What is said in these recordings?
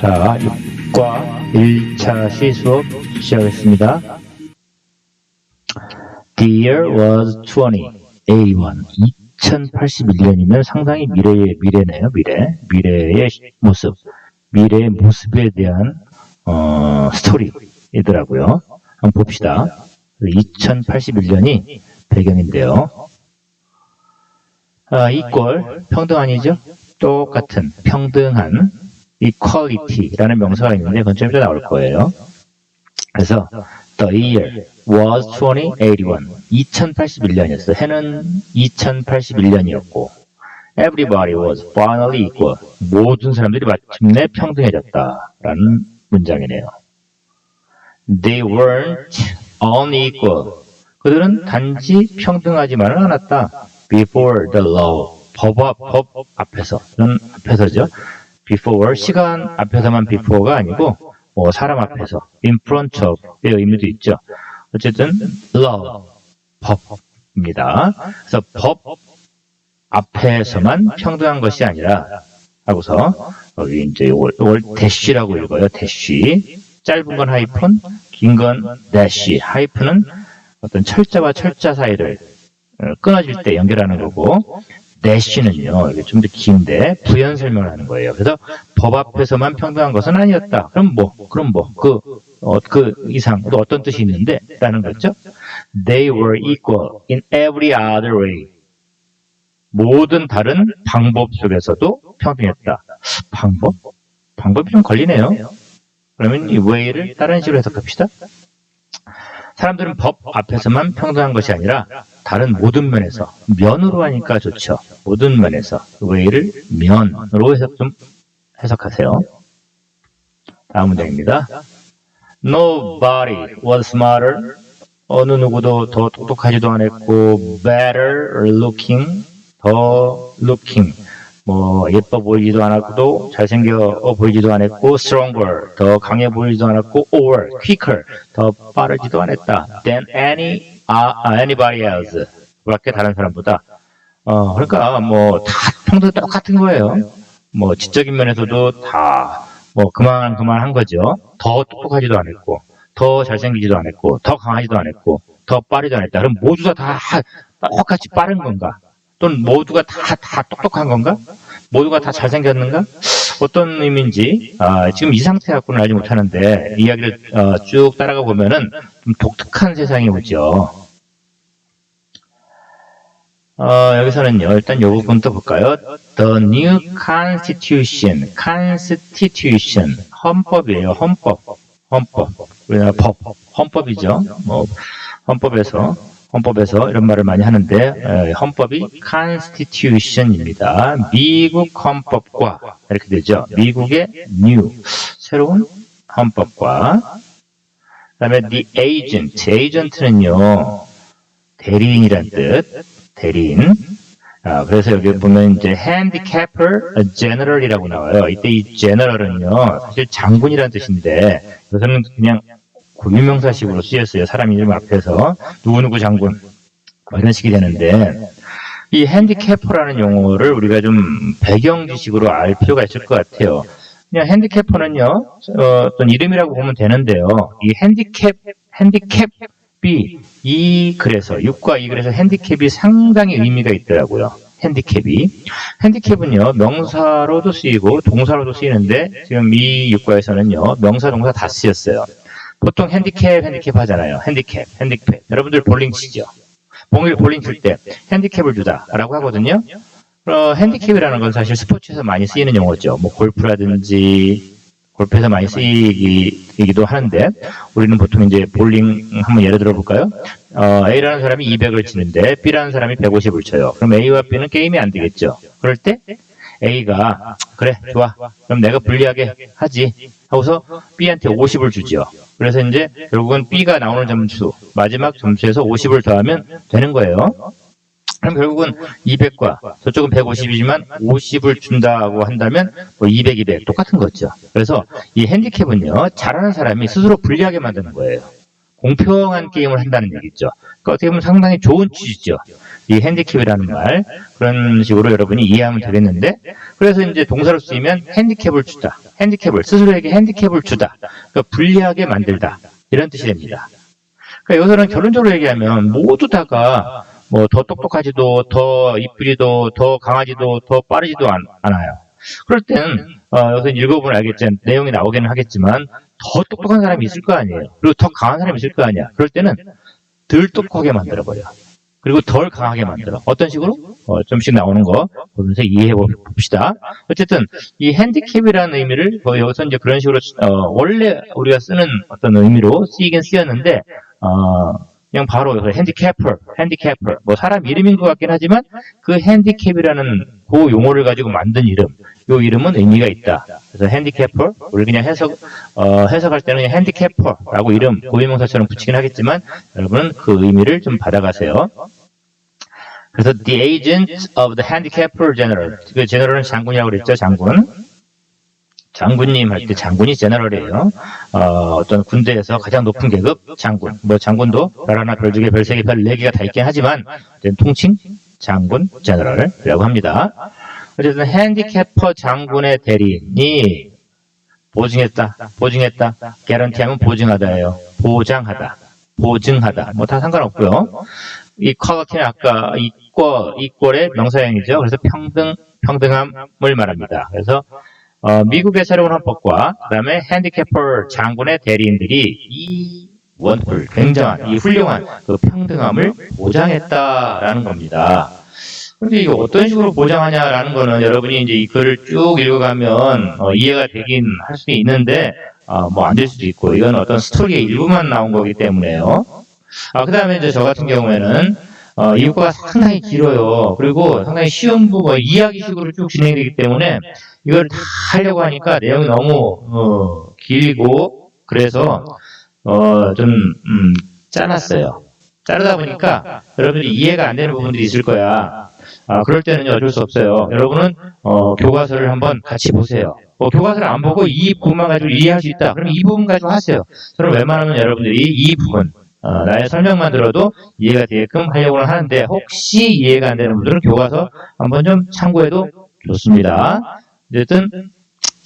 자, 6과 1차 시 수업 시작하겠습니다. The year was 2081. 2081년이면 상당히 미래의 미래네요, 미래. 미래의 모습. 미래의 모습에 대한, 어, 스토리이더라고요. 한번 봅시다. 2081년이 배경인데요. 아, equal, 평등 아니죠? 똑같은, 평등한, equality라는 명사가 있는데 그건 좀 이따 나올 거예요. 그래서 the year was 2081. 2081년이었어. 해는 2081년이었고 everybody was finally equal. 모든 사람들이 마침내 평등해졌다라는 문장이네요. They weren't unequal. 그들은 단지 평등하지만은 않았다. Before the law. 법, 앞- 법 앞에서. 는 앞에서죠. Before 시간 앞에서만 before가 아니고 뭐 사람 앞에서 in front of의 의미도 있죠. 어쨌든 law 법입니다. 그래서 법 앞에서만 평등한 것이 아니라 하고서 여기 이제 이걸, 이걸 대쉬라고 읽어요. 대쉬 짧은 건 하이픈, 긴 건 대쉬. 하이픈은 어떤 철자와 철자 사이를 어, 끊어질 때 연결하는 거고 대쉬는요 이게 좀 더 긴데 부연 설명을 하는 거예요. 그래서 법 앞에서만 평등한 것은 아니었다. 그럼 뭐? 그럼 뭐? 그, 어, 그 이상 또 어떤 뜻이 있는데? 라는 거죠. They were equal in every other way. 모든 다른 방법 속에서도 평등했다. 방법? 방법이 좀 걸리네요. 그러면 이 way를 다른 식으로 해석합시다. 사람들은 법 앞에서만 평등한 것이 아니라 다른 모든 면에서 면으로 하니까 좋죠. 모든 면에서 way를 면으로 해석 좀 해석하세요. 다음 문장입니다. Nobody was smarter. 어느 누구도 더 똑똑하지도 않았고 better looking, 더 looking, 뭐 예뻐 보이지도 않았고 잘생겨 보이지도 않았고 stronger, 더 강해 보이지도 않았고 or quicker, 더 빠르지도 않았다. than any uh, anybody else. 밖에 다른 사람보다. 어 그러니까 뭐 다 평등 똑같은 거예요. 뭐 지적인 면에서도 다 뭐 그만 그만 한 거죠. 더 똑똑하지도 않았고, 더 잘생기지도 않았고, 더 강하지도 않았고, 더 빠르지도 않았다. 그럼 모두가 다 똑같이 빠른 건가? 또는 모두가 다 다 똑똑한 건가? 모두가 다 잘생겼는가? 어떤 의미인지 아, 지금 이 상태 갖고는 알지 못하는데 이야기를 어, 쭉 따라가 보면은 좀 독특한 세상이 오죠. 어, 여기서는요, 일단 요 부분부터 볼까요? The new constitution, constitution, 헌법이에요, 헌법, 헌법. 우리나라 법, 헌법이죠. 뭐, 헌법에서, 헌법에서 이런 말을 많이 하는데, 에, 헌법이 constitution입니다. 미국 헌법과, 이렇게 되죠. 미국의 new, 새로운 헌법과, 그 다음에 the agent, agent는요, 대리인이란 뜻, 대리인. 아, 그래서 여기 보면 이제 handicapper general이라고 나와요. 이때 이 general은요, 사실 장군이라는 뜻인데, 여기서는 그냥 고유명사식으로 쓰였어요. 사람 이름 앞에서. 누구누구 장군. 뭐 이런 식이 되는데, 이 핸디캐퍼라는 용어를 우리가 좀 배경 지식으로 알 필요가 있을 것 같아요. 그냥 핸디캐퍼는요, 어, 어떤 이름이라고 보면 되는데요. 이 핸디캡, 핸디캡이 이 글에서, 6과 이 글에서 핸디캡이 상당히 의미가 있더라고요. 핸디캡이. 핸디캡은요, 명사로도 쓰이고 동사로도 쓰이는데, 지금 이 6과에서는요, 명사, 동사 다 쓰였어요. 보통 핸디캡, 핸디캡 하잖아요. 핸디캡, 핸디캡. 여러분들 볼링 치죠? 볼링, 볼링 칠 때 핸디캡을 주다라고 하거든요. 어, 핸디캡이라는 건 사실 스포츠에서 많이 쓰이는 용어죠. 뭐 골프라든지 골프에서 많이 쓰이기도 하는데 우리는 보통 이제 볼링 한번 예를 들어 볼까요? 어, A라는 사람이 200을 치는데 B라는 사람이 150을 쳐요. 그럼 A와 B는 게임이 안 되겠죠. 그럴 때 A가 그래 좋아 그럼 내가 불리하게 하지 하고서 B한테 50을 주죠. 그래서 이제 결국은 B가 나오는 점수 마지막 점수에서 50을 더하면 되는 거예요. 그럼 결국은 200과 저쪽은 150이지만 50을 준다고 한다면 뭐 200, 200 똑같은 거죠. 그래서 이 핸디캡은요 잘하는 사람이 스스로 불리하게 만드는 거예요. 공평한 게임을 한다는 얘기죠. 그러니까 어떻게 보면 상당히 좋은 취지죠. 이 핸디캡이라는 말 그런 식으로 여러분이 이해하면 되겠는데 그래서 이제 동사로 쓰이면 핸디캡을 주다. 핸디캡을 스스로에게 핸디캡을 주다. 그러니까 불리하게 만들다. 이런 뜻이 됩니다. 그러니까 여기서는 결론적으로 얘기하면 모두 다가 뭐 더 똑똑하지도 더 이쁘지도 더 강하지도 더 빠르지도 않, 않아요. 그럴 때는 어, 여기서 읽어보면 알겠지만 내용이 나오기는 하겠지만 더 똑똑한 사람이 있을 거 아니에요. 그리고 더 강한 사람이 있을 거 아니야. 그럴 때는 덜 똑똑하게 만들어버려. 그리고 덜 강하게 만들어. 어떤 식으로? 어, 좀씩 나오는 거 보면서 이해해 봅시다. 어쨌든 이 핸디캡이라는 의미를 뭐 여기서 이제 그런 식으로 어, 원래 우리가 쓰는 어떤 의미로 쓰이긴 쓰였는데 어, 그냥 바로 여기서 핸디캐퍼, 핸디캐퍼 뭐 사람 이름인 것 같긴 하지만 그 핸디캡이라는 그 용어를 가지고 만든 이름, 요 이름은 의미가 있다. 그래서 핸디캐퍼 우리 그냥 해석 어, 해석할 때는 그냥 핸디캐퍼라고 이름 고유명사처럼 붙이긴 하겠지만 여러분은 그 의미를 좀 받아가세요. 그래서 the agent of the handicapper general. 그 제너럴은 장군이라고 그랬죠, 장군. 장군님 할 때 장군이 제너럴이에요. 어, 어떤 군대에서 가장 높은 계급 장군. 뭐 장군도 별 하나, 별 두 개, 별 세 개, 별 네 개가 다 있긴 하지만 통칭 장군 제너럴이라고 합니다. 어쨌든 핸디캐퍼 장군의 대리인이 보증했다, 보증했다, 개런티하면 보증하다예요. 보장하다, 보증하다. 뭐 다 상관없고요. 이 퀄리티는 아까 이꼴, 이꼴의 명사형이죠. 그래서 평등, 평등함을 말합니다. 그래서 어, 미국의 새로운 헌법과 그다음에 핸디캐퍼 장군의 대리인들이 이 원뿔 굉장한 이 훌륭한 그 평등함을 보장했다라는 겁니다. 그런데 이게 어떤 식으로 보장하냐라는 거는 여러분이 이제 이 글을 쭉 읽어가면 어, 이해가 되긴 할 수도 있는데 뭐안 될 수도 있고 이건 어떤 스토리의 일부만 나온 거기 때문에요. 아, 그 다음에 이제 저 같은 경우에는, 어, 이 효과가 상당히 길어요. 그리고 상당히 쉬운 부분, 이야기식으로 쭉 진행되기 때문에 이걸 다 하려고 하니까 내용이 너무, 어, 길고, 그래서, 어, 좀, 음, 짜놨어요. 자르다 보니까 여러분들이 이해가 안 되는 부분들이 있을 거야. 아, 그럴 때는 어쩔 수 없어요. 여러분은, 어, 교과서를 한번 같이 보세요. 어, 교과서를 안 보고 이 부분만 가지고 이해할 수 있다. 그럼 이 부분 가지고 하세요. 저는 웬만하면 여러분들이 이 부분, 어, 나의 설명만 들어도 이해가 되게끔 하려고는 하는데 혹시 이해가 안 되는 분들은 교과서 한번 좀 참고해도 좋습니다. 어쨌든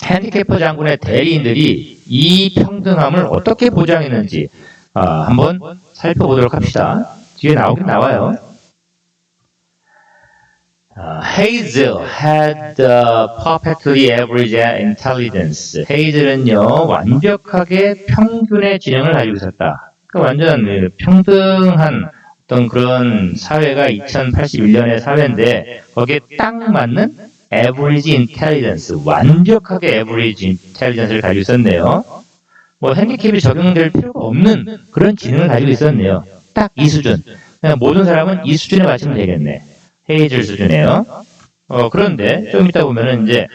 핸디캐퍼 장군의 대리인들이 이 평등함을 어떻게 보장했는지 어, 한번 살펴보도록 합시다. 뒤에 나오긴 나와요. Uh, Hazel had uh, perfectly average intelligence. 헤이즐은요 완벽하게 평균의 지능을 가지고 있었다. 그 완전 그 평등한 어떤 그런 사회가 2081년의 사회인데 거기에 딱 맞는 average intelligence, 완벽하게 average intelligence를 가지고 있었네요. 뭐 핸디캡이 적용될 필요가 없는 그런 지능을 가지고 있었네요. 딱 이 수준. 그냥 모든 사람은 이 수준에 맞추면 되겠네. 헤이즐 수준이에요. 어, 그런데 좀 이따 보면은 이제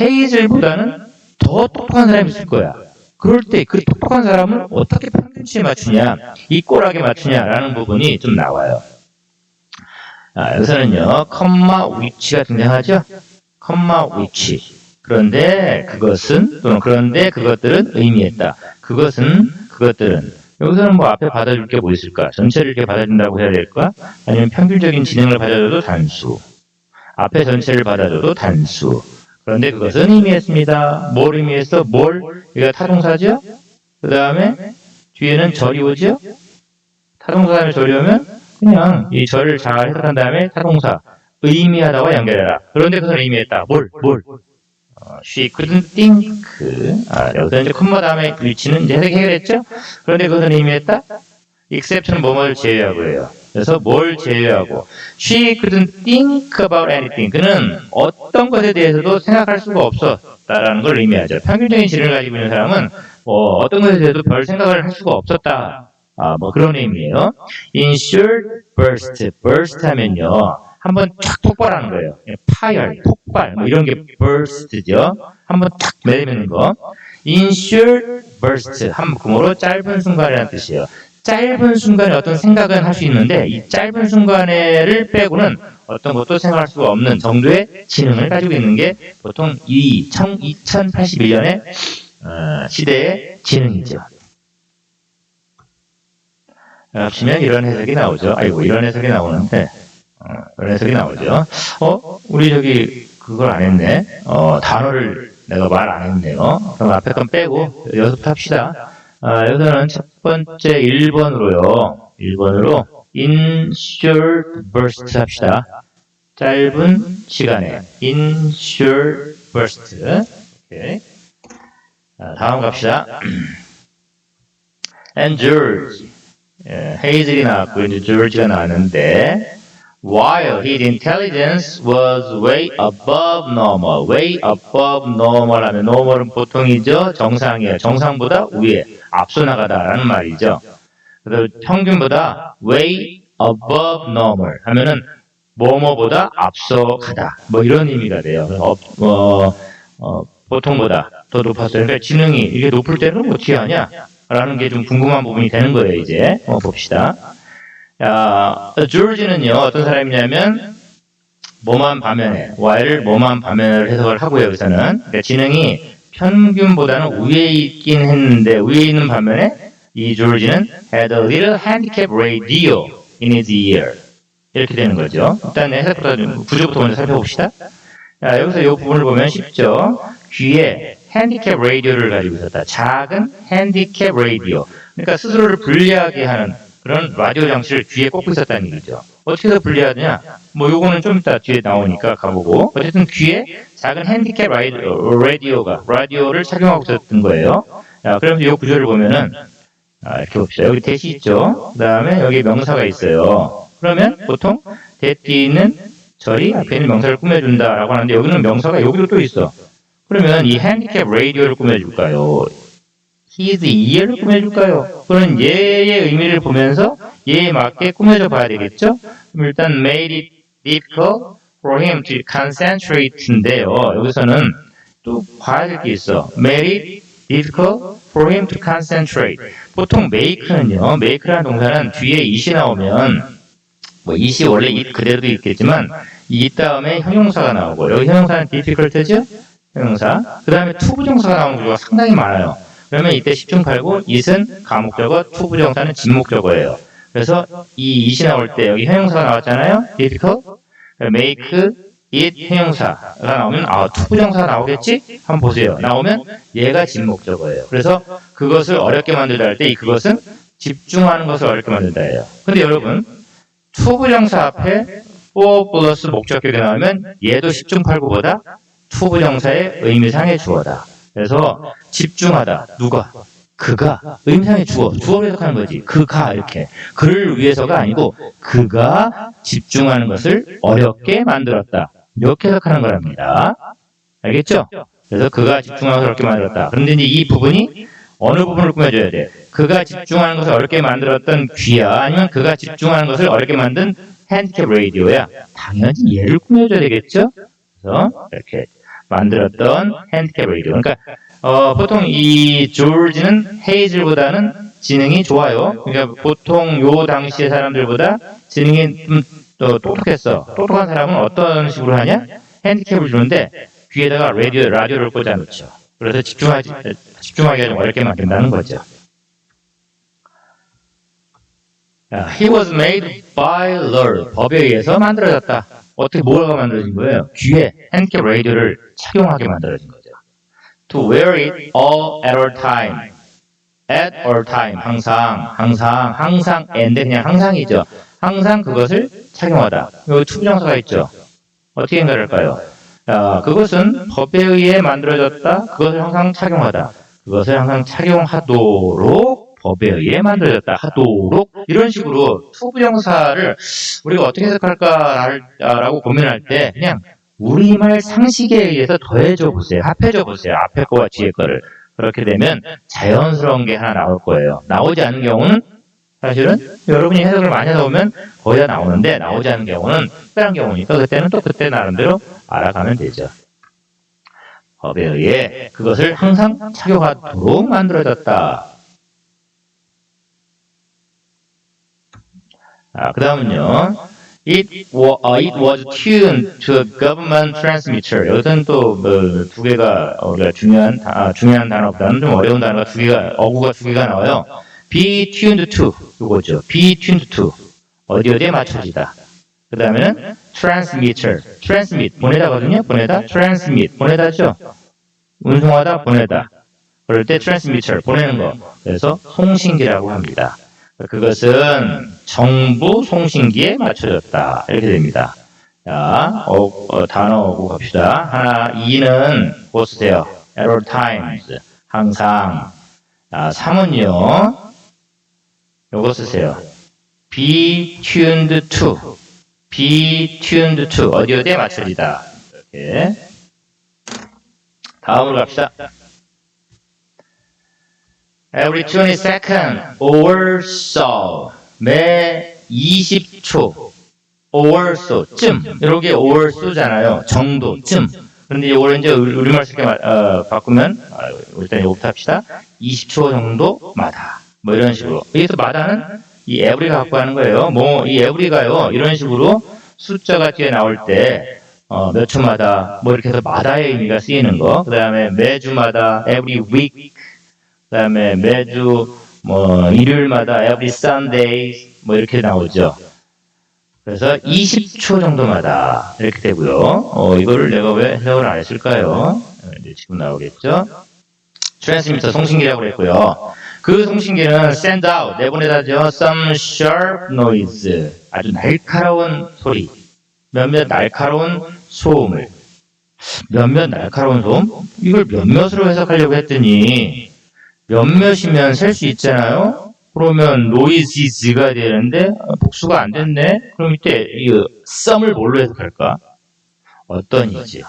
헤이즐보다는 더 똑똑한 사람이 있을 거야. 그럴 때 그 똑똑한 사람을 어떻게 평균치에 맞추냐, 이 꼴하게 맞추냐라는 부분이 좀 나와요. 아, 여기서는요, 컴마 위치가 등장하죠? 컴마 위치. 그런데 그것은, 또는 그런데 그것들은 의미했다. 그것은, 그것들은. 여기서는 뭐 앞에 받아줄 게 뭐 있을까? 전체를 이렇게 받아준다고 해야 될까? 아니면 평균적인 진행을 받아줘도 단수. 앞에 전체를 받아줘도 단수. 그런데 그것은 의미했습니다. 뭘 의미했어? 뭘? 이거 타동사죠? 그 다음에 뒤에는 절이 오죠? 타동사 다음에 절이 오면 그냥 이 절을 잘 해석한 다음에 타동사 의미하다와 연결해라. 그런데 그것은 의미했다. 뭘? 뭘? 어, she couldn't think. 아, 여기서 이제 콤마 다음에 위치는 이제 해결했죠? 그런데 그것은 의미했다? except는 뭐뭐를 제외하고 해요. 그래서 뭘 제외하고 she couldn't think about anything. 그는 어떤 것에 대해서도 생각할 수가 없었다라는 걸 의미하죠. 평균적인 지능을 가지고 있는 사람은 뭐 어떤 것에 대해서도 별 생각을 할 수가 없었다. 아, 뭐 그런 의미예요. in short burst. burst 하면요. 한번 쫙 폭발하는 거예요. 파열, 폭발, 뭐 이런 게 burst죠. 한번 탁 내리는 거. in short burst. 한 구모로 짧은 순간이라는 뜻이에요. 짧은 순간에 어떤 생각은 할 수 있는데 이 짧은 순간에를 빼고는 어떤 것도 생각할 수가 없는 정도의 지능을 가지고 있는 게 보통 이 2081년의 어, 시대의 지능이죠. 합치면 이런 해석이 나오죠. 아이고 이런 해석이 나오는데 어, 이런 해석이 나오죠. 어 우리 저기 그걸 안 했네. 어 단어를 내가 말 안 했네요. 그럼 앞에 건 빼고 여기서부터 합시다. 아, 여기서는 첫 번째 1번으로요. 1번으로 in short burst 합시다. 짧은 시간에 in short burst. 오케이. 자, 다음 갑시다. and George. 예, 헤이즐이 나왔고 이제 조지가 나왔는데 while his intelligence was way above normal, way above normal 하면 normal은 보통이죠. 정상이에요. 정상보다 위에 앞서 나가다라는 말이죠. 그래서 평균보다 way above normal 하면은 뭐뭐보다 앞서 가다 뭐 이런 의미가 돼요. 어, 어, 어, 보통보다 더 높았어요. 그러니까 지능이 이게 높을 때는 어떻게 하냐? 라는 게 좀 궁금한 부분이 되는 거예요, 이제. 어, 봅시다. 자, 조지는요, 어떤 사람이냐면, 뭐만 반면에, y를 뭐만 반면을 해석을 하고요, 여기서는. 그러니까 지능이 평균보다는 위에 있긴 했는데, 위에 있는 반면에, 이 조지는 had a little handicap radio in his ear. 이렇게 되는 거죠. 일단 해석부터, 좀 구조부터 먼저 살펴봅시다. 자, 여기서 이 부분을 보면 쉽죠. 귀에 핸디캡 라디오를 가지고 있었다. 작은 핸디캡 라디오. 그러니까 스스로를 불리하게 하는 그런 라디오 장치를 귀에 꽂고 있었다는 얘기죠. 어떻게 해서 불리하느냐? 뭐 요거는 좀 이따 뒤에 나오니까 가보고 어쨌든 귀에 작은 핸디캡 라디오, 라디오가 라디오를 착용하고 있었던 거예요. 자, 그러면서 이 구조를 보면은 아, 이렇게 봅시다. 여기 대시 있죠. 그 다음에 여기 명사가 있어요. 그러면 보통 대띠는 절이 앞에 있는 명사를 꾸며준다라고 하는데 여기는 명사가 여기도 또 있어. 그러면 이 핸디캡 라디오를 꾸며줄까요? His ear를 꾸며줄까요? 그런 얘의 의미를 보면서 얘에 맞게 꾸며줘 봐야 되겠죠? 일단 made it difficult for him to concentrate인데요. 여기서는 또 봐야 될 게 있어. made it difficult for him to concentrate. 보통 make는요, make라는 동사는 뒤에 it이 나오면 뭐 it이 원래 it 그대로도 있겠지만 이 다음에 형용사가 나오고 여기 형용사는 difficult죠? 형용사. 그 다음에 투부정사가 나오는 경우가 상당히 많아요. 그러면 이때 10중 8구 it은 가목적어, 투부정사는 진목적어예요. 그래서 이 it이 나올 때 여기 형용사가 나왔잖아요. difficult, make, it 형용사가 나오면 아 투부정사가 나오겠지? 한번 보세요. 나오면 얘가 진목적어예요. 그래서 그것을 어렵게 만들다 할 때 이 그것은 집중하는 것을 어렵게 만든다예요. 근데 여러분 투부정사 앞에 for 플러스 목적격이 나오면 얘도 10중 8구보다 투부정사의 의미상의 주어다. 그래서 집중하다. 누가? 그가 의미상의 주어. 주어로 해석하는 거지. 그가 이렇게. 그를 위해서가 아니고 그가 집중하는 것을 어렵게 만들었다. 이렇게 해석하는 거랍니다. 알겠죠? 그래서 그가 집중하는 것을 어렵게 만들었다. 그런데 이제 이 부분이 어느 부분을 꾸며줘야 돼? 그가 집중하는 것을 어렵게 만들었던 귀야? 아니면 그가 집중하는 것을 어렵게 만든 핸디캡 라디오야? 당연히 얘를 꾸며줘야 되겠죠? 그래서 이렇게 만들었던 핸디캡 라디오. 그러니까 어, 보통 이 조지는 헤이즐보다는 지능이 좋아요. 그러니까 보통 요 당시의 사람들보다 지능이 좀 더 똑똑했어. 똑똑한 사람은 어떤 식으로 하냐? 핸디캡을 주는데 귀에다가 라디오, 라디오를 꽂아 놓죠. 그래서 집중하지, 집중하기가 좀 어렵게 만든다는 거죠. 자, He was made by law. 법에 의해서 만들어졌다. 어떻게 뭐가 만들어진 거예요? 귀에 핸디캡 라디오를 착용하게 만들어진 거죠. To wear it all at all time. At all time. 항상, 항상, 항상, and 그냥 항상이죠. 항상 그것을 착용하다. 여기 투부 정사가 있죠. 어떻게 해결할까요? 자, 그것은 법에 의해 만들어졌다. 그것을 항상 착용하다. 그것을 항상 착용하도록 법에 의해 만들어졌다. 하도록 이런 식으로 투부정사를 우리가 어떻게 해석할까라고 고민할 때 그냥 우리말 상식에 의해서 더해줘 보세요. 합해줘 보세요. 앞에 거와 뒤에 거를. 그렇게 되면 자연스러운 게 하나 나올 거예요. 나오지 않은 경우는 사실은 여러분이 해석을 많이 하다 보면 거의 다 나오는데 나오지 않은 경우는 특별한 경우니까 그때는 또 그때 나름대로 알아가면 되죠. 법에 의해 그것을 항상 착용하도록 만들어졌다. 아, 그 다음은요. It, wa, uh, it was tuned to a government transmitter. 여기서는 또뭐두 개가 우리가 중요한 다- 아, 중요한 단어보다는 좀 어려운 단어가 두 개가 어구가 두 개가 나와요. Be tuned to 이거죠. Be tuned to 어디 어디에 맞춰지다. 그 다음에는 transmitter, transmit 보내다거든요. 보내다, transmit 보내다죠. 운송하다, 보내다. 그럴 때 transmitter, 보내는 거. 그래서 송신기라고 합니다. 그것은 정부 송신기에 맞춰졌다. 이렇게 됩니다. 자, 어, 어, 단어 오고 갑시다. 하나, 2는 뭐 쓰세요? at all times. 항상. 자, 3은요. 요거 쓰세요. be tuned to. be tuned to. 어디 어디에 맞춰지다. 이렇게. 다음으로 갑시다. Every 20 second or so. 매 20초 or so 쯤 이렇게 or so잖아요. 정도 쯤. 그런데 이거를 이제 우리- 우리말 말- 어, 바꾸면 아, 일단 이거부터 합시다. 20초 정도마다 뭐 이런 식으로. 여기서 마다는 이 every가 갖고 하는 거예요. 뭐이 every가요 이런 식으로 숫자가 뒤에 나올 때 어, 몇 초마다 뭐 이렇게 해서 마다의 의미가 쓰이는 거. 그 다음에 매주마다 every week. 그 다음에 매주 뭐 일요일마다 every Sunday 뭐 이렇게 나오죠. 그래서 20초 정도마다 이렇게 되고요. 어, 이거를 내가 왜 해석을 안 했을까요? 어, 이제 지금 나오겠죠. 트랜스미터 송신기라고 그랬고요. 그 송신기는 send out 내보내다죠. some sharp noise 아주 날카로운 소리 몇몇 날카로운 소음을 몇몇 날카로운 소음 이걸 몇몇으로 해석하려고 했더니 몇몇이면 셀 수 있잖아요. 그러면 noise가 되는데 어, 복수가 안 됐네. 그럼 이때 이 some을 뭘로 해석할까? 어떤 이지요.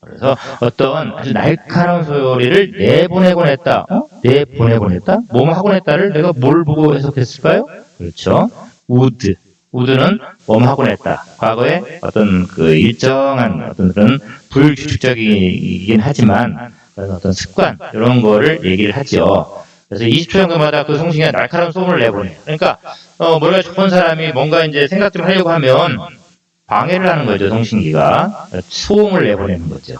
그래서 어떤 날카로운 소리를 내보내곤 했다. 어? 내보내곤 했다? 뭐뭐 하곤 했다를 내가 뭘 보고 해석했을까요? 그렇죠. would. would는 뭐뭐 하곤 했다. 과거에 어떤 그 일정한 어떤 그런 불규칙적이긴 하지만 그런 어떤 습관 이런 거를 얘기를 하죠. 그래서 20초 정도마다 그 송신기가 날카로운 소음을 내보내. 그러니까 어, 머리가 좋은 사람이 뭔가 이제 생각 좀 하려고 하면 방해를 하는 거죠, 송신기가. 소음을 내보내는 거죠.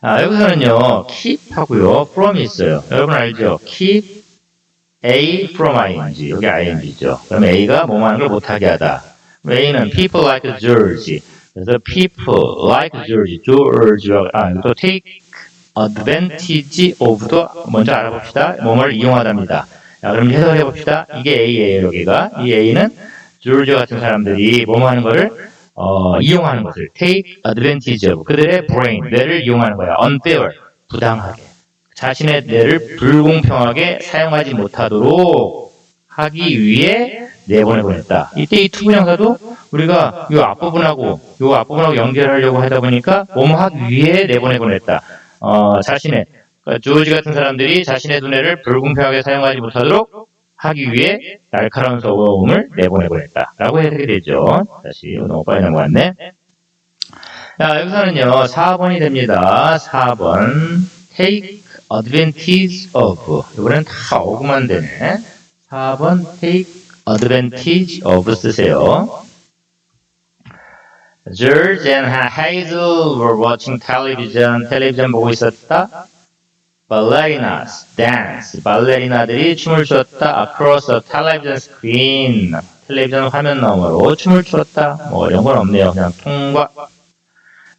아, 여기서는요, keep 하고요, from이 있어요. 여러분 알죠? keep A from ing. 여기 ing죠. 그럼 A가 뭐뭐 하는 걸 못하게 하다. A는 people like George. 그래서 people like George, George가, 아, 또 take advantage of도 먼저 알아봅시다. 뭐뭐를 이용하답니다. 자, 그럼 해석해 봅시다. 이게 A예요, 여기가. 이 A는 조르지 같은 사람들이 뭐뭐 하는 거를 어, 이용하는 것을 take advantage of 그들의 brain, 뇌를 이용하는 거야. unfair, 부당하게. 자신의 뇌를 불공평하게 사용하지 못하도록 하기 위해 내보내곤 했다. 이때 이 투부정사도 우리가 이 앞부분하고 이 앞부분하고 연결하려고 하다 보니까 뭐뭐 하기 위해 내보내곤 했다. 어, 자신의 그러니까 조지 같은 사람들이 자신의 두뇌를 불공평하게 사용하지 못하도록 하기 위해 날카로운 소음을 내보내곤 했다. 라고 해석이 되죠. 다시 너무 빨리 넘어갔네. 자, 여기서는요, 4번이 됩니다. 4번. take advantage of. 이번엔 다 어구만 되네. 4번 take advantage of 쓰세요. George and Hazel were watching television. 텔레비전 보고 있었다. ballerinas dance. 발레리나들이 춤을 추었다. across a television screen. 텔레비전 화면 너머로 춤을 추었다. 뭐 이런 건 없네요. 그냥 통과.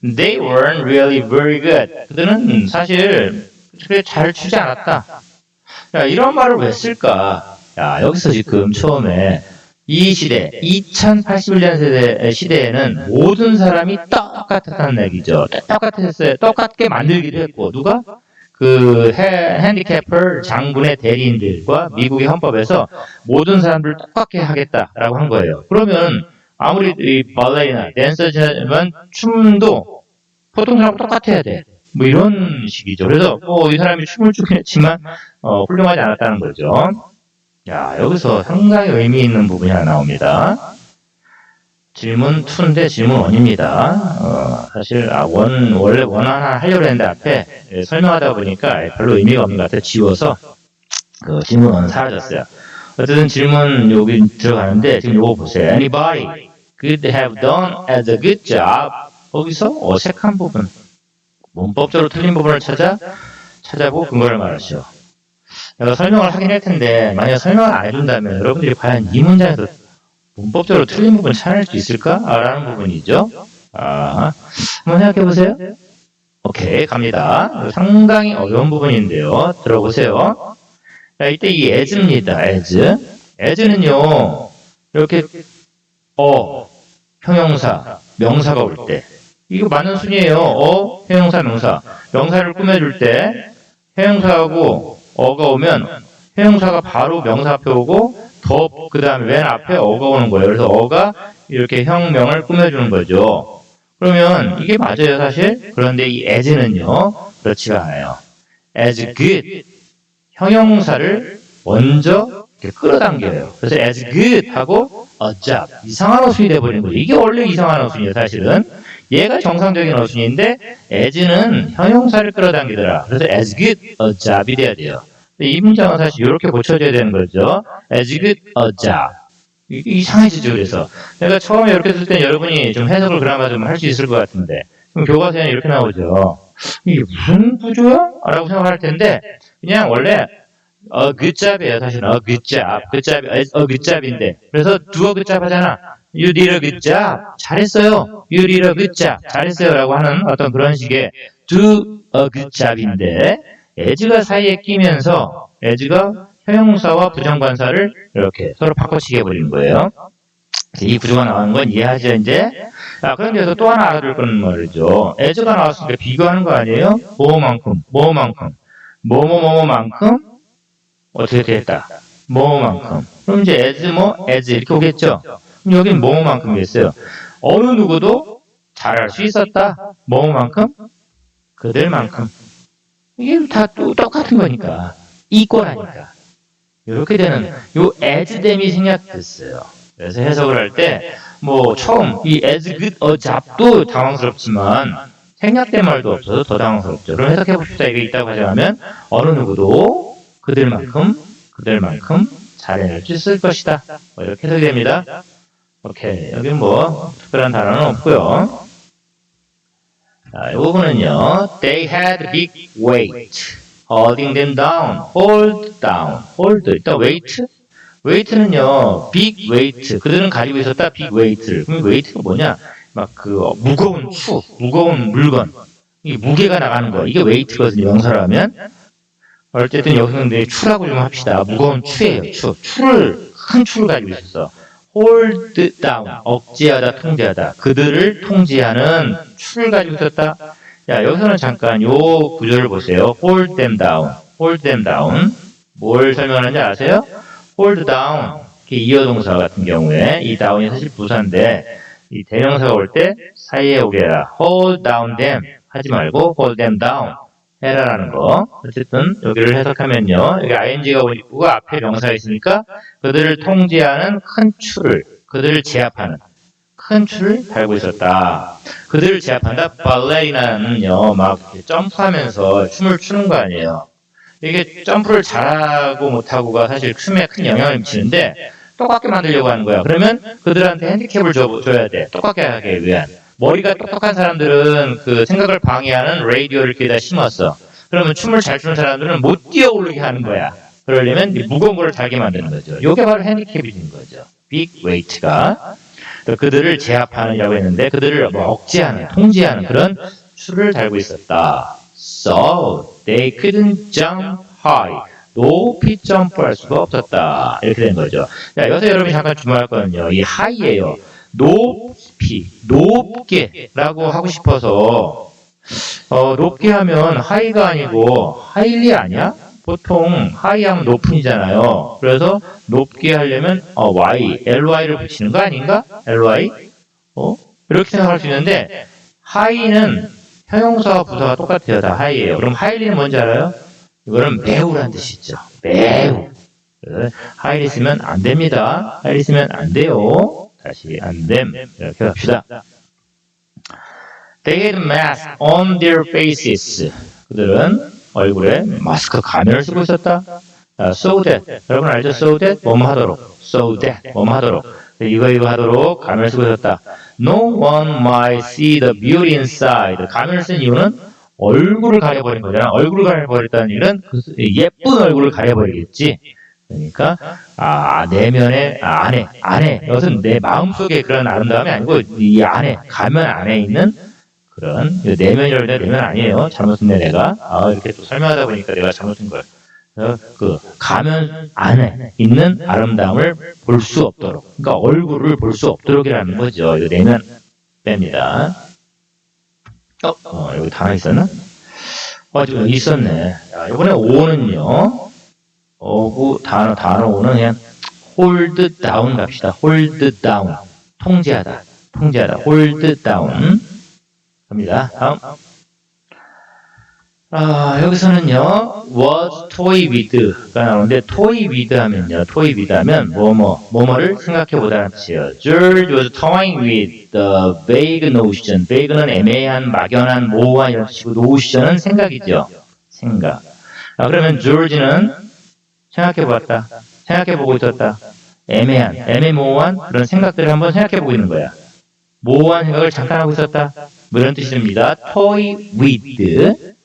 They weren't really very good. 그들은 사실 그렇게 잘 추지 않았다. 야, 이런 말을 왜 쓸까? 야, 여기서 지금 처음에 이 시대, 2081년 세대 시대에는 모든 사람이 똑같았다는 얘기죠. 똑같았어요. 똑같게 만들기도 했고, 누가? 그 헤- 핸디캡을 장군의 대리인들과 미국의 헌법에서 모든 사람들을 똑같게 하겠다라고 한 거예요. 그러면 아무리 이 발레리나, 댄서지만 춤도 보통 사람 똑같아야 돼. 뭐 이런 식이죠. 그래서 뭐 이 사람이 춤을 추긴 했지만 어, 훌륭하지 않았다는 거죠. 야 여기서 상당히 의미 있는 부분이 하나 나옵니다. 질문 2인데 질문 1입니다. 어, 사실 아, 원 원래 원 하나 하려고 했는데 앞에 예, 설명하다 보니까 별로 의미가 없는 것 같아서 지워서 그 질문 1은 사라졌어요. 어쨌든 질문 여기 들어가는데 지금 요거 보세요. Anybody could have done as a good job. 거기서 어색한 부분, 문법적으로 틀린 부분을 찾아 찾아보고 근거를 말하시오. 내가 설명을 하긴 할 텐데 만약 설명을 안 해준다면 여러분들이 과연 이 문장에서 문법적으로 틀린 부분 찾을 수 있을까? 아, 라는 부분이죠. 아, 한번 생각해 보세요. 오케이, 갑니다. 상당히 어려운 부분인데요. 들어보세요. 자, 이때 이 as입니다. as. as는요, 이렇게, 어, 형용사, 명사가 올 때. 이거 맞는 순이에요. 어, 형용사, 명사. 명사를 꾸며줄 때, 형용사하고 어가 오면, 형용사가 바로 명사 앞에 오고, 더, 그 다음에 맨 앞에 어가 오는 거예요. 그래서 어가 이렇게 형명을 꾸며주는 거죠. 그러면 이게 맞아요, 사실? 그런데 이 as는요, 그렇지가 않아요. as good. 형용사를 먼저 끌어당겨요. 그래서 as good 하고 a job. 이상한 어순이 돼버리는 거죠. 이게 원래 이상한 어순이에요, 사실은. 얘가 정상적인 어순인데 as는 형용사를 끌어당기더라. 그래서 as good a job이 돼야 돼요. 이 문장은 사실 이렇게 고쳐져야 되는 거죠. as good a job. 이상해지죠, 그래서. 내가 처음에 이렇게 쓸 때는 여러분이 좀 해석을 그나마 좀 할 수 있을 것 같은데. 그럼 교과서에는 이렇게 나오죠. 이게 무슨 구조야? 라고 생각할 텐데, 그냥 원래, 어, job이에요, 사실은. 어, good job, 어, job인데. 그래서 good job 하잖아. Good job. 잘했어요. You did a good job. 잘했어요. 라고 하는 어떤 그런 식의 good job인데, as가 사이에 끼면서, as가 형용사와 부정관사를 이렇게 서로 바꿔치기 해버리는 거예요. 이 구조가 나오는 건 이해하죠, 이제? 자, 그런데 여기서 또 하나 알아둘 건 말이죠. as가 나왔으니까 비교하는 거 아니에요? 뭐만큼, 뭐만큼, 뭐뭐뭐만큼 어떻게 됐다. 뭐만큼. 그럼 이제 as 뭐, as 이렇게 오겠죠? 그럼 여긴 뭐만큼이겠어요. 어느 누구도 잘할 수 있었다. 뭐만큼? 그들만큼. 이게 다 또 똑같은 거니까. 이꼴하니까. 이렇게 되는 요 as됨이 생략됐어요. 그래서 해석을 할 때 뭐 처음 이 as good a job도 당황스럽지만 생략된 말도 없어서 더 당황스럽죠. 그럼 해석해 봅시다. 이게 있다고 하자면 어느 누구도 그들만큼 그들만큼 잘해낼 수 있을 것이다. 뭐 이렇게 해석이 됩니다. 오케이 여기는 뭐 특별한 단어는 없고요. 자, 이 부분은요. They had big weight. holding them down, hold down, hold. 일단 weight, weight는요, big weight. 그들은 가지고 있었다, big weight를. 그럼 weight가 뭐냐? 막 그 무거운 추, 무거운 물건. 이 무게가 나가는 거. 이게 명사로 하면. 어쨌든 여기서는 내 추라고 좀 합시다. 무거운 추예요, 추. 추를, 큰 추를 가지고 있었어. hold down, 억제하다, 통제하다. 그들을 통제하는 추를 가지고 있었다. 자, 여기서는 잠깐 요 구조를 보세요. hold them down. hold them down. 뭘 설명하는지 아세요? hold down. 이어동사 같은 경우에 이 down이 사실 부사인데 이 대명사가 올 때 사이에 오게 해라. hold down them 하지 말고 hold them down 해라라는 거. 어쨌든 여기를 해석하면요. 여기 ing가 오고 앞에 명사가 있으니까 그들을 통제하는 큰 추를 그들을 제압하는 큰 추를 달고 있었다. 그들을 제압한다. 발레리나는요, 막 점프하면서 춤을 추는 거 아니에요. 이게 점프를 잘하고 못하고가 사실 춤에 큰 영향을 미치는데 똑같게 만들려고 하는 거야. 그러면 그들한테 핸디캡을 줘, 줘야 돼. 똑같게 하기 위한. 머리가 똑똑한 사람들은 그 생각을 방해하는 레이디오를 이렇게다 심었어. 그러면 춤을 잘 추는 사람들은 못 뛰어 오르게 하는 거야. 그러려면 무거운 걸 달게 만드는 거죠. 이게 바로 핸디캡이 된 거죠. 빅 웨이트가. 그들을 제압하느냐고 했는데 그들을 뭐 억제하는, 통제하는 그런 수를 달고 있었다. So they couldn't jump high. 높이 점프할 수가 없었다. 이렇게 된 거죠. 자, 여기서 여러분이 잠깐 주목할 거는요. 이 high예요. 높 이, 높게라고 하고 싶어서 어, 높게 하면 high가 아니고 highly 아니야? 보통 하이하면 높은이잖아요. 그래서 높게 하려면 어, y, ly를 붙이는 거 아닌가? ly? 어? 이렇게 생각할 수 있는데 하이는 형용사와 부사가 똑같아요. 다 하이예요. 그럼 하이리는 뭔지 알아요? 이거는 매우란 뜻이죠. 매우. 하이리 쓰면 안 됩니다. 하이리 쓰면 안 돼요. 다시 안 됨. 이렇게 합시다. They had masks on their faces. 그들은 얼굴에 마스크 가면을 쓰고 있었다. 아, so that 여러분 알죠? so that 뭐뭐 하도록 so that 뭐뭐 하도록 이거 이거 하도록 가면을 쓰고 있었다. No one might see the beauty inside. 가면을 쓴 이유는 얼굴을 가려버린 거잖아. 얼굴을 가려버렸다는 얘기는 그 예쁜 얼굴을 가려버리겠지. 그러니까 아 내면에 아, 안에 안에 이것은 내 마음속에 그런 아름다움이 아니고 이 안에 가면 안에 있는 그런 내면이라고 내 내면 아니에요. 잘못 쓴네 내가. 아 이렇게 또 설명하다 보니까 내가 잘못 쓴 거예요. 그래서 그 가면 안에 있는 아름다움을 볼 수 없도록, 그러니까 얼굴을 볼 수 없도록이라는 거죠. 이거 내면 뺍니다. 어, 어, 여기 있었나? 어, 지금 있었네. 자, 이번에 5는요. 어구, 단어, 단어 5는 그냥 hold down 갑시다. hold down. 통제하다. 통제하다. hold down. 갑니다. 다음. 아, 여기서는요, was toy with가 나오는데, toy with 하면요, toy with 하면, 뭐뭐, 뭐뭐를 생각해보다는 뜻이에요. George was toying with the vague notion. vague는 애매한, 막연한, 모호한 이런 뜻이고, notion은 생각이죠. 생각. 아, 그러면 George는 생각해보았다. 생각해보고 있었다. 애매한, 애매모호한 그런 생각들을 한번 생각해보고 있는 거야. 모호한 생각을 잠깐 하고 있었다. 뭐 이런 뜻입니다. toy with.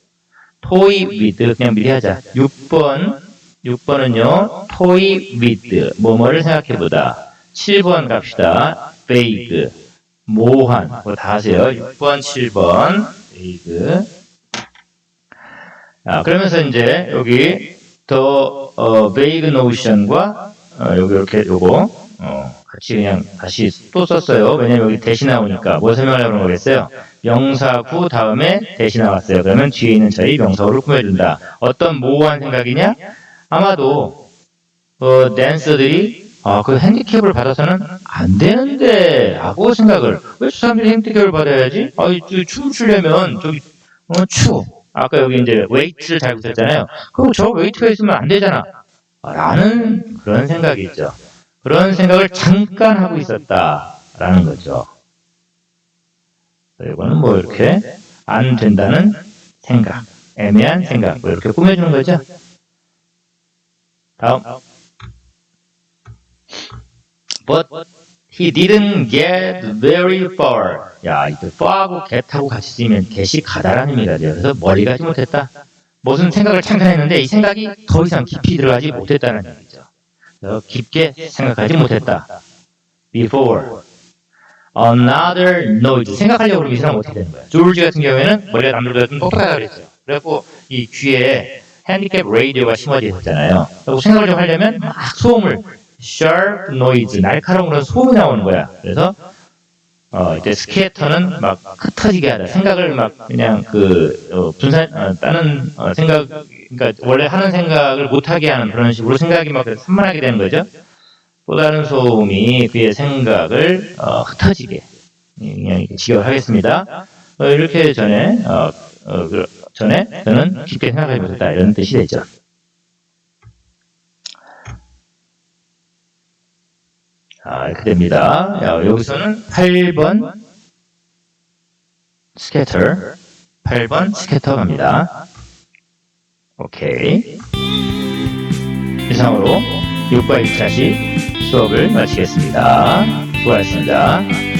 toy with 그냥 미리 하자. 6번 6번은요. toy with 뭐뭐를 생각해보다. 7번 갑시다. vague 모호한 그거 다 하세요. 6번 7번 vague 아, 그러면서 이제 여기 더 어, vague notion과 어, 여기 이렇게 요거 어, 같이 그냥 다시 또 썼어요. 왜냐면 여기 대시 나오니까 뭐 설명하려고 그런 거겠어요. 명사 구 다음에 대시 나왔어요. 그러면 뒤에 있는 저희 명사구를 꾸며준다. 어떤 모호한 생각이냐? 아마도 어, 댄서들이 아, 그 핸디캡을 받아서는 안 되는데 라고 생각을 왜저 사람들이 핸디캡을 받아야지? 아, 이 춤을 추려면 저기 어, 추 아까 여기 이제 웨이트를 달고 있었잖아요. 그럼 저 웨이트가 있으면 안 되잖아. 라는 그런 생각이 있죠. 그런 생각을 잠깐 하고 있었다라는 거죠. 이거는 뭐 이렇게 안 된다는 생각, 애매한 생각, 뭐 이렇게 꾸며주는 거죠. 다음. But he didn't get very far. 야, 이거 far하고 get하고 같이 쓰면 get이 가다라는 의미가 돼요. 그래서 멀리 가지 못했다. 무슨 생각을 창간했는데 이 생각이 더 이상 깊이 들어가지 못했다는 얘기죠. 그래서 깊게 생각하지 못했다. Before another noise 생각하려고 그러면 이 사람 어떻게 되는 거야? 조르지 같은 경우에는 머리가 남들보다 좀 똑똑하다 그랬어요. 그래갖고 이 귀에 핸디캡 레이디오가 심어져 있었잖아요. 그리고 생각을 좀 하려면 막 소음을 sharp noise 날카로운 소음이 나오는 거야. 그래서 어, 이제 스케이터는 막 흩어지게 하다. 생각을 막 그냥 그, 어, 분산, 어, 다른 어, 생각, 그러니까 원래 하는 생각을 못하게 하는 그런 식으로 생각이 막 산만하게 되는 거죠. 또 다른 소음이 그의 생각을 어, 흩어지게 그냥 이렇게 지적하겠습니다. 어, 이렇게 전에 어, 어, 그, 전에 저는 깊게 생각하지 못했다 이런 뜻이 되죠. 자, 이렇게 됩니다. 야, 여기서는 8번 스케터, 8번 스케터 갑니다. 오케이. 이상으로 6과 2차시 수업을 마치겠습니다. 수고하셨습니다.